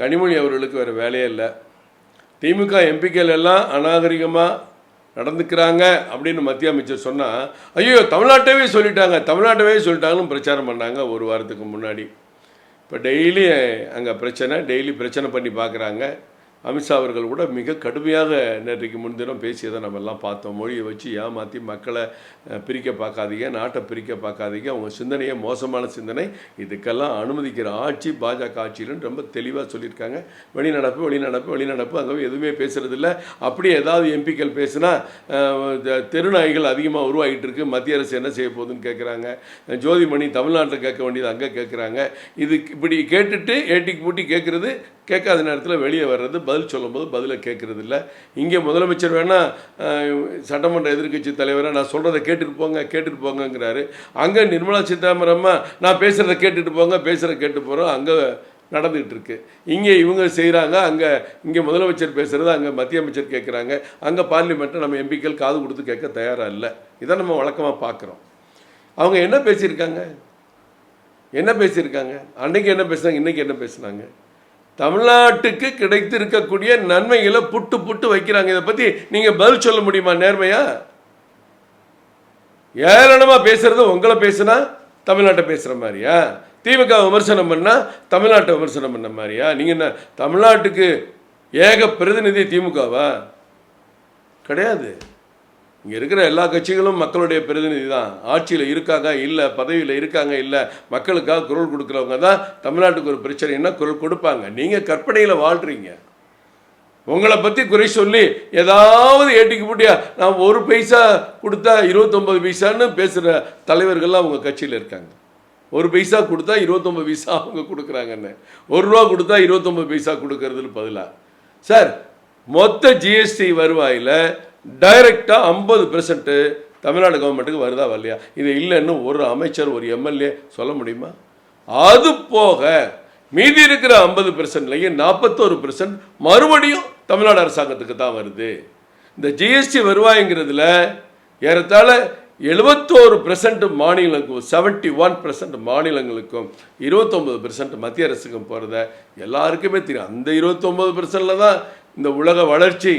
கனிமொழி அவர்களுக்கு வேறு வேலையே இல்லை. திமுக எம்பிக்கள் எல்லாம் அநாகரிகமாக நடந்துக்கிறாங்க அப்படின்னு மத்திய அமைச்சர் சொன்னால் ஐயோ தமிழ்நாட்டவே சொல்லிட்டாங்க தமிழ்நாட்டவே சொல்லிட்டாங்கன்னு பிரச்சாரம் பண்ணாங்க ஒரு வாரத்துக்கு முன்னாடி. இப்போ டெய்லி அங்கே பிரச்சனை டெய்லி பிரச்சனை பண்ணி பார்க்குறாங்க அமித்ஷா அவர்கள் கூட மிக கடுமையாக நேற்றைக்கு முன்தினம் பேசியதை நம்ம எல்லாம் பார்த்தோம். மொழியை வச்சு ஏமாற்றி மக்களை பிரிக்க பார்க்காதீங்க நாட்டை பிரிக்க பார்க்காதீங்க. அவங்க சிந்தனையே மோசமான சிந்தனை. இதுக்கெல்லாம் அனுமதிக்கிற ஆட்சி பாஜக ஆட்சியிலும் ரொம்ப தெளிவாக சொல்லியிருக்காங்க. வெளிநடப்பு வெளிநடப்பு வெளிநடப்பு. அங்கே எதுவுமே பேசுறதில்ல. அப்படியே ஏதாவது எம்பிக்கள் பேசுனா தெருநாய்கள் அதிகமாக உருவாகிட்டு இருக்கு. மத்திய அரசு என்ன செய்ய போகுதுன்னு கேட்குறாங்க ஜோதிமணி தமிழ்நாட்டில் கேட்க வேண்டியது அங்கே கேட்குறாங்க இது இப்படி கேட்டுட்டு ஏட்டிக்கு பூட்டி கேட்குறது கேட்காத நேரத்தில் வெளியே வர்றது பதில் சொல்லும்போது பதிலை கேட்குறது இல்லை இங்கே முதலமைச்சர் வேணால் சட்டமன்ற எதிர்க்கட்சி தலைவராக நான் சொல்கிறத கேட்டுட்டு போங்க கேட்டுட்டு போங்கங்கிறாரு. அங்கே நிர்மலா சீதாராமரம்மா நான் பேசுகிறத கேட்டுட்டு போங்க பேசுகிறத கேட்டு போகிறோம் அங்கே நடந்துகிட்டு இருக்கு. இங்கே இவங்க செய்கிறாங்க அங்கே இங்கே முதலமைச்சர் பேசுகிறது அங்கே மத்திய அமைச்சர் கேட்குறாங்க. அங்கே பார்லிமெண்ட்டை நம்ம எம்பிக்கள் காது கொடுத்து கேட்க தயாராக இல்லை. இதை நம்ம வழக்கமாக பார்க்குறோம். அவங்க என்ன பேசியிருக்காங்க? என்ன பேசியிருக்காங்க? அன்றைக்கி என்ன பேசுனாங்க? இன்னைக்கு என்ன பேசுனாங்க? தமிழ்நாட்டுக்கு கிடைத்திருக்கக்கூடிய நன்மைகளை புட்டு புட்டு வைக்கிறாங்க. இதை பற்றி நீங்கள் பதில் சொல்ல முடியுமா நேர்மையா? ஏளனமாக பேசுறது உங்களை பேசுனா தமிழ்நாட்டை பேசுகிற மாதிரியா? திமுக விமர்சனம் பண்ணால் தமிழ்நாட்டை விமர்சனம் பண்ண மாதிரியா? நீங்கள் என்ன தமிழ்நாட்டுக்கு ஏக பிரதிநிதி திமுகவா? கிடையாது. இங்கே இருக்கிற எல்லா கட்சிகளும் மக்களுடைய பிரதிநிதி தான். ஆட்சியில் இருக்காங்க இல்லை பதவியில் இருக்காங்க இல்லை மக்களுக்காக குரல் கொடுக்குறவங்க தான் தமிழ்நாட்டுக்கு ஒரு பிரச்சனைன்னா குரல் கொடுப்பாங்க. நீங்கள் கற்பனையில் வாழ்கிறீங்க உங்களை பற்றி குறை சொல்லி ஏதாவது ஏட்டிக்கு போட்டியா நான் ஒரு பைசா கொடுத்தா இருபத்தொம்பது பைசான்னு பேசுகிற தலைவர்கள்லாம் அவங்க கட்சியில் இருக்காங்க. ஒரு பைசா கொடுத்தா இருபத்தொம்பது பைசா அவங்க கொடுக்குறாங்கன்னு. ஒரு ரூபா கொடுத்தா இருபத்தொம்பது பைசா கொடுக்கறதுன்னு பதிலாக சார் மொத்த ஜிஎஸ்டி வருவாயில் டைரெக்டாக ஐம்பது பெர்சன்ட்டு தமிழ்நாடு கவர்மெண்ட்டுக்கு வருதா வரலையா? இது இல்லைன்னு ஒரு அமைச்சர் ஒரு எம்எல்ஏ சொல்ல முடியுமா? அது போக மீதி இருக்கிற ஐம்பது பெர்சன்ட்லையும் நாற்பத்தோரு பெர்சன்ட் மறுபடியும் தமிழ்நாடு அரசாங்கத்துக்கு தான் வருது. இந்த ஜிஎஸ்டி வருவாய்ங்கிறதுல ஏறத்தாழ எழுபத்தோரு பெர்சன்ட் மாநிலங்களுக்கும் செவன்ட்டி ஒன் பெர்சன்ட் மாநிலங்களுக்கும் இருபத்தொம்பது பெர்சன்ட் மத்திய அரசுக்கும் போகிறத எல்லாருக்குமே தெரியும். அந்த இருபத்தொம்பது பெர்சன்டில் தான் இந்த உலக வளர்ச்சி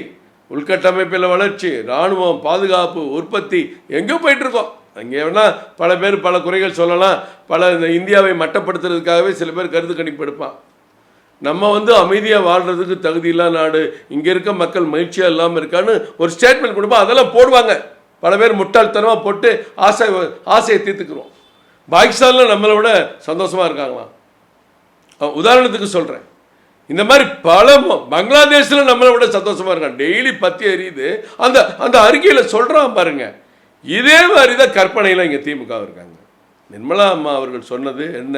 உள்கட்டமைப்பில் வளர்ச்சி இராணுவம் பாதுகாப்பு உற்பத்தி எங்கேயோ போயிட்டுருக்கோம். அங்கே வேணால் பல பேர் பல குறைகள் சொல்லலாம். பல இந்த இந்தியாவை மட்டப்படுத்துறதுக்காகவே சில பேர் கருத்து கணிப்பு எடுப்பான். நம்ம வந்து அமைதியாக வாழ்கிறதுக்கு தகுதியில்லா நாடு இங்கே இருக்க மக்கள் மகிழ்ச்சியாக இல்லாமல் இருக்கான்னு ஒரு ஸ்டேட்மெண்ட் கொடுப்போம் அதெல்லாம் போடுவாங்க. பல பேர் முட்டாள்தனமாக போட்டு ஆசை ஆசையை தீர்த்துக்கிறோம். பாகிஸ்தானில் நம்மளை விட சந்தோஷமாக இருக்காங்களாம். உதாரணத்துக்கு சொல்கிறேன் இந்த மாதிரி பல பங்களாதேஷில் நம்மளை விட சந்தோஷமாக இருக்கான் டெய்லி பத்தி எரியுது. அந்த அந்த அறிக்கையில் சொல்கிறான் பாருங்க. இதே மாதிரி தான் கற்பனையில் இங்கே திமுக இருக்காங்க. நிர்மலா அம்மா அவர்கள் சொன்னது என்ன?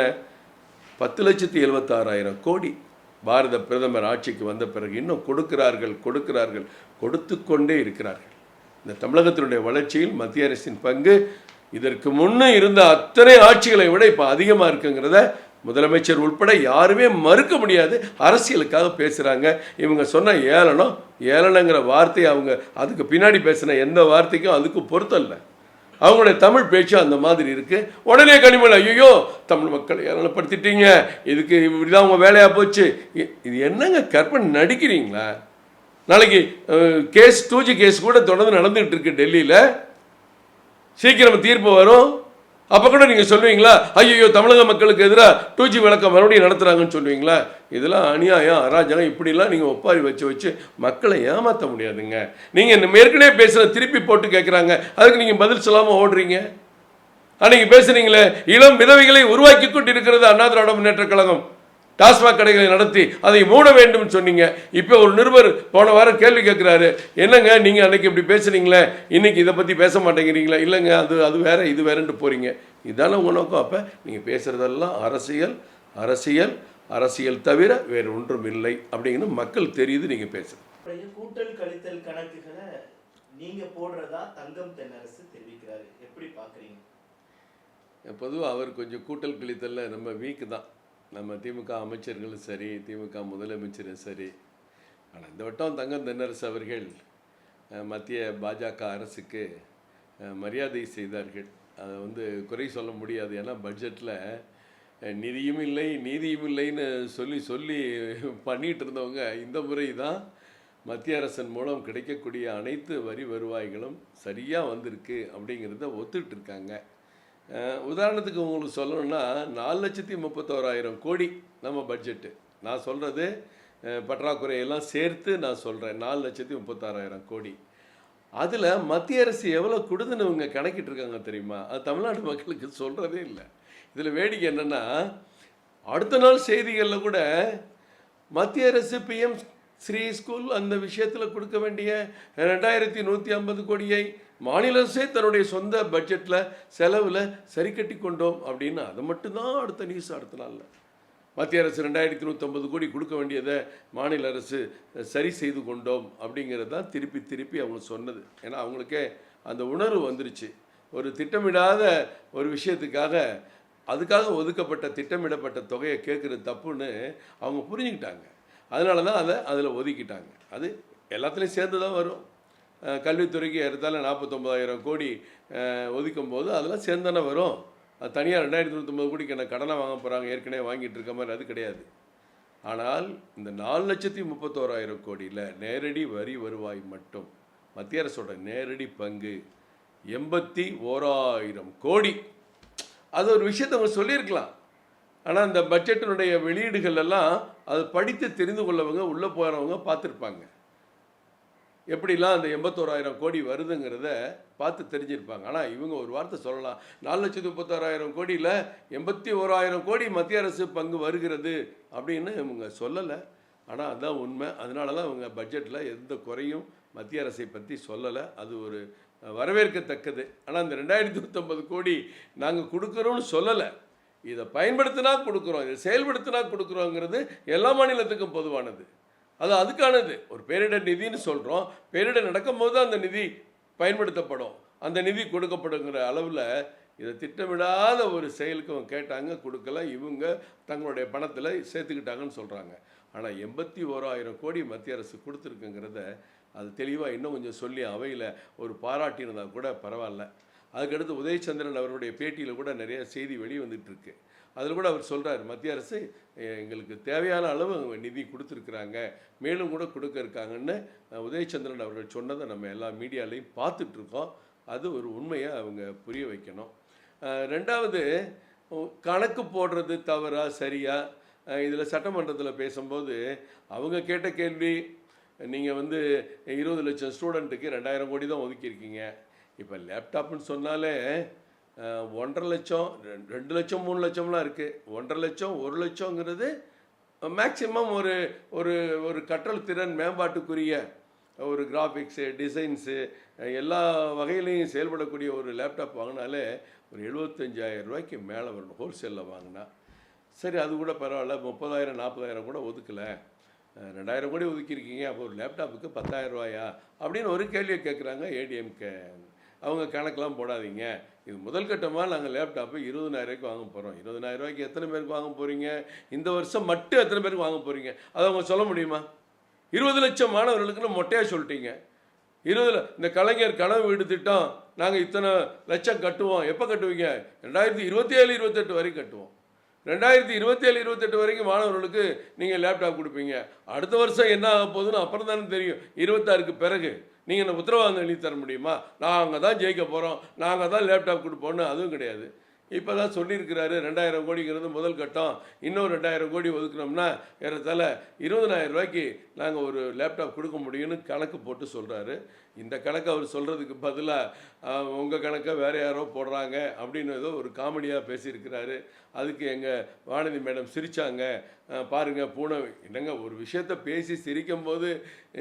பத்து லட்சத்தி எழுபத்தாறாயிரம் கோடி பாரத பிரதமர் ஆட்சிக்கு வந்த பிறகு இன்னும் கொடுக்கிறார்கள் கொடுக்கிறார்கள் கொடுத்து கொண்டே இருக்கிறார்கள். இந்த தமிழகத்தினுடைய வளர்ச்சியில் மத்திய அரசின் பங்கு இதற்கு முன்னே இருந்த அத்தனை ஆட்சிகளை விட இப்போ அதிகமாக இருக்குங்கிறத முதலமைச்சர் உட்பட யாருமே மறுக்க முடியாது. அரசியலுக்காக பேசுகிறாங்க இவங்க சொன்ன ஏளனம் ஏளனங்கிற வார்த்தையை அவங்க அதுக்கு பின்னாடி பேசின எந்த வார்த்தைக்கும் அதுக்கு பொருத்தம் இல்லை. அவங்களுடைய தமிழ் பேச்சு அந்த மாதிரி இருக்குது உடனே கனிமொழி ஐயோ தமிழ் மக்களை ஏளனப்படுத்திட்டீங்க. இதுக்கு இப்படிதான் உங்கள் வேலையாக போச்சு. இது என்னங்க கற்பனை நடிக்கிறீங்களா? நாளைக்கு கேஸ் டூஜி கேஸ் கூட தொடர்ந்து நடந்துகிட்டு இருக்கு டெல்லியில். சீக்கிரம் தீர்ப்பு வரும். அப்போ கூட நீங்கள் சொல்லுவீங்களா? ஐயோ தமிழக மக்களுக்கு எதிராக டூஜி விளக்கம் மறுபடியும் நடத்துகிறாங்கன்னு சொல்லுவீங்களா? இதெல்லாம் அநியாயம் அராஜகம் இப்படிலாம் நீங்கள் ஒப்பாரி வச்சு வச்சு மக்களை ஏமாற்ற முடியாதுங்க. நீங்கள் ஏற்கனவே பேசுகிற திருப்பி போட்டு கேட்குறாங்க அதுக்கு நீங்கள் பதில் சொல்லாமல் ஓடுறீங்க? அன்றைக்கி பேசுகிறீங்களே இளம் விதவைகளை உருவாக்கி கொண்டு இருக்கிறது அண்ணா திராவிட முன்னேற்ற கழகம். டாஸ்மாக் கடைகளை நடத்தி அதை மூட வேண்டும் சொன்னீங்க. இப்போ ஒரு நிருபர் போன வாரம் கேள்வி கேட்குறாரு என்னங்க நீங்கள் அன்னைக்கு இப்படி பேசுனீங்களே? இன்னைக்கு இதை பற்றி பேச மாட்டேங்கிறீங்களா? இல்லைங்க அது அது வேற இது வேறன்ட்டு போகிறீங்க இதான உங்கள் நோக்கம் அப்போ நீங்கள் பேசுகிறதெல்லாம் அரசியல் அரசியல் அரசியல் தவிர வேறு ஒன்றும் இல்லை அப்படிங்கிறது மக்கள் தெரியுது நீங்கள் அப்புறம் கூட்டல் கழித்தல் கணக்குகளை நீங்க போடுறதா தங்கம் தென்னரசு தெரிவிக்கிறாரு. எப்படி பாக்குறீங்க பொதுவாக அவர் கொஞ்சம் கூட்டல் கிழித்தல்ல ரொம்ப வீக்கு தான். நம்ம திமுக அமைச்சர்களும் சரி திமுக முதலமைச்சரும் சரி. ஆனால் இந்த வட்டம் தங்கம் தென்னரசு அவர்கள் மத்திய பாஜக அரசுக்கு மரியாதை செய்தார்கள். அதை வந்து குறை சொல்ல முடியாது. ஏன்னா பட்ஜெட்டில் நிதியும் இல்லை நீதியும் இல்லைன்னு சொல்லி சொல்லி பண்ணிகிட்டு இருந்தவங்க இந்த முறை தான் மத்திய அரசின் மூலம் கிடைக்கக்கூடிய அனைத்து வரி வருவாய்களும் சரியாக வந்திருக்கு அப்படிங்கிறத ஒத்துட்டு இருக்காங்க. உதாரணத்துக்கு உங்களுக்கு சொல்லணும்னா நாலு லட்சத்தி முப்பத்தோராயிரம் கோடி நம்ம பட்ஜெட்டு நான் சொல்கிறது பற்றாக்குறையெல்லாம் சேர்த்து நான் சொல்கிறேன் நாலு லட்சத்தி முப்பத்தாறாயிரம் கோடி. அதில் மத்திய அரசு எவ்வளோ கொடுதுன்னு இவங்க கணக்கிட்டு இருக்காங்க தெரியுமா? அது தமிழ்நாடு மக்களுக்கு சொல்கிறதே இல்லை. இதில் வேடிக்கை என்னென்னா அடுத்த நாள் செய்திகளில் கூட மத்திய அரசு பிஎம் ஸ்ரீ ஸ்கூல் அந்த விஷயத்தில் கொடுக்க வேண்டிய ரெண்டாயிரத்தி நூற்றி ஐம்பது கோடியை மாநில அரசே தன்னுடைய சொந்த பட்ஜெட்டில் செலவில் சரி கட்டி கொண்டோம் அப்படின்னு அது மட்டும்தான் அடுத்த நியூஸ் அடுத்த நாளில். மத்திய அரசு ரெண்டாயிரத்தி நூற்றம்பது கோடி கொடுக்க வேண்டியதை மாநில அரசு சரி செய்து கொண்டோம் அப்படிங்கிறது தான் திருப்பி திருப்பி அவங்க சொன்னது. ஏன்னா அவங்களுக்கே அந்த உணர்வு வந்துருச்சு. ஒரு திட்டமிடாத ஒரு விஷயத்துக்காக அதுக்காக ஒதுக்கப்பட்ட திட்டமிடப்பட்ட தொகையை கேட்குறது தப்புன்னு அவங்க புரிஞ்சுக்கிட்டாங்க. அதனால தான் அதை அதில் ஒதுக்கிட்டாங்க. அது எல்லாத்துலேயும் சேர்ந்து தான் வரும். கல்வித்துறைக்கு ஏறத்தால நாற்பத்தொம்பதாயிரம் கோடி ஒதுக்கும் போது அதெல்லாம் சேர்ந்து தானே வரும். தனியாக ரெண்டாயிரத்தி தொண்ணூத்தொம்பது கோடிக்கு என்ன கடனை வாங்க போகிறாங்க ஏற்கனவே வாங்கிட்டு இருக்க மாதிரி அது கிடையாது. ஆனால் இந்த நாலு லட்சத்தி முப்பத்தோராயிரம் கோடியில் நேரடி வரி வருவாய் மட்டும் மத்திய அரசோட நேரடி பங்கு எண்பத்தி ஓராயிரம் கோடி. அது ஒரு விஷயத்த அவங்க சொல்லியிருக்கலாம். ஆனால் இந்த பட்ஜெட்டினுடைய வெளியீடுகள் எல்லாம் அது படித்து தெரிந்து கொள்ளவங்க உள்ளே போகிறவங்க பார்த்துருப்பாங்க. எப்படிலாம் அந்த எண்பத்தோராயிரம் கோடி வருதுங்கிறத பார்த்து தெரிஞ்சிருப்பாங்க. ஆனால் இவங்க ஒரு வார்த்தை சொல்லலாம். நாலு லட்சத்து முப்பத்தோராயிரம் கோடியில் எண்பத்தி ஓராயிரம் கோடி மத்திய அரசு பங்கு வருகிறது அப்படின்னு இவங்க சொல்லலை. ஆனால் அதுதான் உண்மை. அதனால தான் இவங்க பட்ஜெட்டில் எந்த குறையும் மத்திய அரசை பற்றி சொல்லலை. அது ஒரு வரவேற்கத்தக்கது. ஆனால் இந்த ரெண்டாயிரத்தி நூற்றம்பது கோடி நாங்கள் கொடுக்குறோம்னு சொல்லலை. இதை பயன்படுத்தினா கொடுக்குறோம். இதை செயல்படுத்தினா கொடுக்குறோங்கிறது எல்லா மாநிலத்துக்கும் பொதுவானது. அது அதுக்கானது. ஒரு பேரிடர் நிதின்னு சொல்கிறோம் பேரிடர் நடக்கும்போது தான் அந்த நிதி பயன்படுத்தப்படும். அந்த நிதி கொடுக்கப்படுங்கிற அளவில் இதை திட்டமிடாத ஒரு செயலுக்கு அவங்க கேட்டாங்க கொடுக்கல இவங்க தங்களுடைய பணத்தில் சேர்த்துக்கிட்டாங்கன்னு சொல்கிறாங்க ஆனால் எண்பத்தி ஓராயிரம் கோடி மத்திய அரசு கொடுத்துருக்குங்கிறத அது தெளிவாக இன்னும் கொஞ்சம் சொல்லி அவையில் ஒரு பாராட்டியிருந்தா கூட பரவாயில்ல. அதுக்கடுத்து உதயச்சந்திரன் அவருடைய பேட்டியில் கூட நிறைய செய்தி வெளியே இருக்கு அதில் கூட அவர் சொல்கிறார் மத்திய அரசு எங்களுக்கு தேவையான அளவு அவங்க நிதி கொடுத்துருக்குறாங்க. மேலும் கூட கொடுக்க இருக்காங்கன்னு உதயச்சந்திரன் அவர்கள் சொன்னதை நம்ம எல்லா மீடியாலையும் பார்த்துட்ருக்கோம் அது ஒரு உண்மையை அவங்க புரிய வைக்கணும். ரெண்டாவது கணக்கு போடுறது தவறா சரியா? இதில் சட்டமன்றத்தில் பேசும்போது அவங்க கேட்ட கேள்வி நீங்கள் வந்து இருபது லட்சம் ஸ்டூடெண்ட்டுக்கு ரெண்டாயிரம் கோடி தான் ஒதுக்கியிருக்கீங்க. இப்போ லேப்டாப்னு சொன்னாலே ஒன்றரை லட்சம் ரெண்டு- ரெண்டு லட்சம் மூணு லட்சம்லாம் இருக்குது ஒன்றரை லட்சம் ஒரு லட்சங்கிறது மேக்சிமம் ஒரு ஒரு ஒரு கற்றல் திறன் மேம்பாட்டுக்குரிய ஒரு கிராஃபிக்ஸு டிசைன்ஸு எல்லா வகையிலையும் செயல்படக்கூடிய ஒரு லேப்டாப் வாங்கினாலே ஒரு 75000 ரூபாய்க்கு மேலே வரணும் ஹோல்சேலில் வாங்கினா. சரி அது கூட பரவாயில்ல முப்பதாயிரம் நாற்பதாயிரம் கூட ஒதுக்கலை. ரெண்டாயிரம் கோடி ஒதுக்கியிருக்கீங்க அப்போ ஒரு லேப்டாப்புக்கு பத்தாயிரம் ரூபாயா? அப்படின்னு ஒரு கேள்வியை கேட்குறாங்க ஏடிஎம்கே அவங்க கணக்கெலாம் போடாதீங்க. இது முதல் கட்டமாக நாங்கள் லேப்டாப்பு இருபதனாயிரரூவாய்க்கு வாங்க போகிறோம் இருபதனாயிரரூவாய்க்கு எத்தனை பேருக்கு வாங்க போகிறீங்க இந்த வருஷம் மட்டும் எத்தனை பேருக்கு வாங்க போகிறீங்க அதை அவங்க சொல்ல முடியுமா? இருபது லட்சம் மாணவர்களுக்குன்னு மொட்டையாக சொல்லிட்டீங்க. இருபதுல இந்த கலைஞர் கனவு வீடு திட்டம் நாங்கள் இத்தனை லட்சம் கட்டுவோம். எப்போ கட்டுவீங்க? ரெண்டாயிரத்தி இருபத்தி ஏழு இருபத்தெட்டு வரைக்கும் கட்டுவோம். ரெண்டாயிரத்தி இருபத்தேழு இருபத்தெட்டு வரைக்கும் மாணவர்களுக்கு நீங்கள் லேப்டாப் கொடுப்பீங்க. அடுத்த வருஷம் என்ன ஆக போகுதுன்னு அப்புறம் தானே தெரியும். இருபத்தாறுக்கு பிறகு. நீங்கள் இந்த உத்தரவாதம் எழுதி தர முடியுமா? நாங்கள் தான் ஜெயிக்க போகிறோம் நாங்கள் தான் லேப்டாப் கொடுப்போம்னு அதுவும் கிடையாது. இப்போ தான் சொல்லியிருக்கிறாரு ரெண்டாயிரம் கோடிங்கிறது முதல் கட்டம். இன்னும் ரெண்டாயிரம் கோடி ஒதுக்குனோம்னா ஏறத்தாழ இருபதனாயிரம் ரூபாய்க்கு நாங்கள் ஒரு லேப்டாப் கொடுக்க முடியும்னு கணக்கு போட்டு சொல்கிறாரு இந்த கணக்கு அவர் சொல்கிறதுக்கு பதிலாக உங்கள் கணக்கை வேறு யாரோ போடுறாங்க அப்படின்னு ஏதோ ஒரு காமெடியாக பேசியிருக்கிறாரு. அதுக்கு எங்கள் வானதி மேடம் சிரித்தாங்க பாருங்கள் பூனை என்னங்க ஒரு விஷயத்த பேசி சிரிக்கும் போது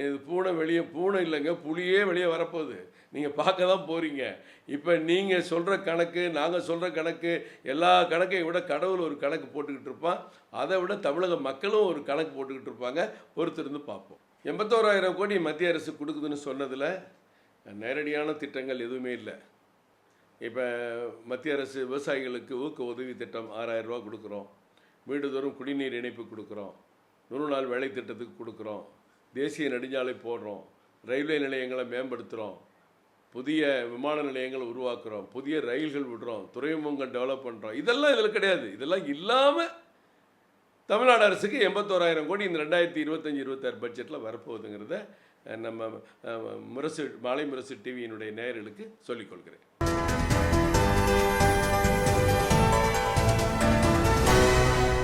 இது பூனை வெளியே பூனை இல்லைங்க புலியே வெளியே வரப்போகுது. நீங்கள் பார்க்க தான் போகிறீங்க இப்போ நீங்கள் சொல்கிற கணக்கு நாங்கள் சொல்கிற கணக்கு எல்லா கணக்கையும் விட கடவுள் ஒரு கணக்கு போட்டுக்கிட்டு இருப்பான். அதை விட தமிழக மக்களும் ஒரு கணக்கு போட்டுக்கிட்டு இருப்பாங்க. பொறுத்திருந்து பார்ப்போம். எண்பத்தோராயிரம் கோடி மத்திய அரசு கொடுக்குதுன்னு சொன்னதில் நேரடியான திட்டங்கள் எதுவுமே இல்லை. இப்போ மத்திய அரசு விவசாயிகளுக்கு ஊக்க உதவி திட்டம் ஆறாயிரம் ரூபா கொடுக்குறோம். வீடுதோறும் குடிநீர் இணைப்பு கொடுக்குறோம். நூறு நாள் வேலை திட்டத்துக்கு கொடுக்குறோம். தேசிய நெடுஞ்சாலை போடுறோம். ரயில்வே நிலையங்களை மேம்படுத்துகிறோம் புதிய விமான நிலையங்கள் உருவாக்குறோம். புதிய ரயில்கள் விடுறோம். துறைமுகங்கள் டெவலப் பண்ணுறோம் இதெல்லாம் இதில் கிடையாது. இதெல்லாம் இல்லாமல் தமிழ்நாடு அரசுக்கு எண்பத்தோராயிரம் கோடி இந்த ரெண்டாயிரத்தி இருபத்தஞ்சி இருபத்தாறு பட்ஜெட்டில் வரப்போகுதுங்கிறத நம்ம முரசு மாலை முரசு டிவியினுடைய நேயர்களுக்கு சொல்லிக் கொள்கிறேன்.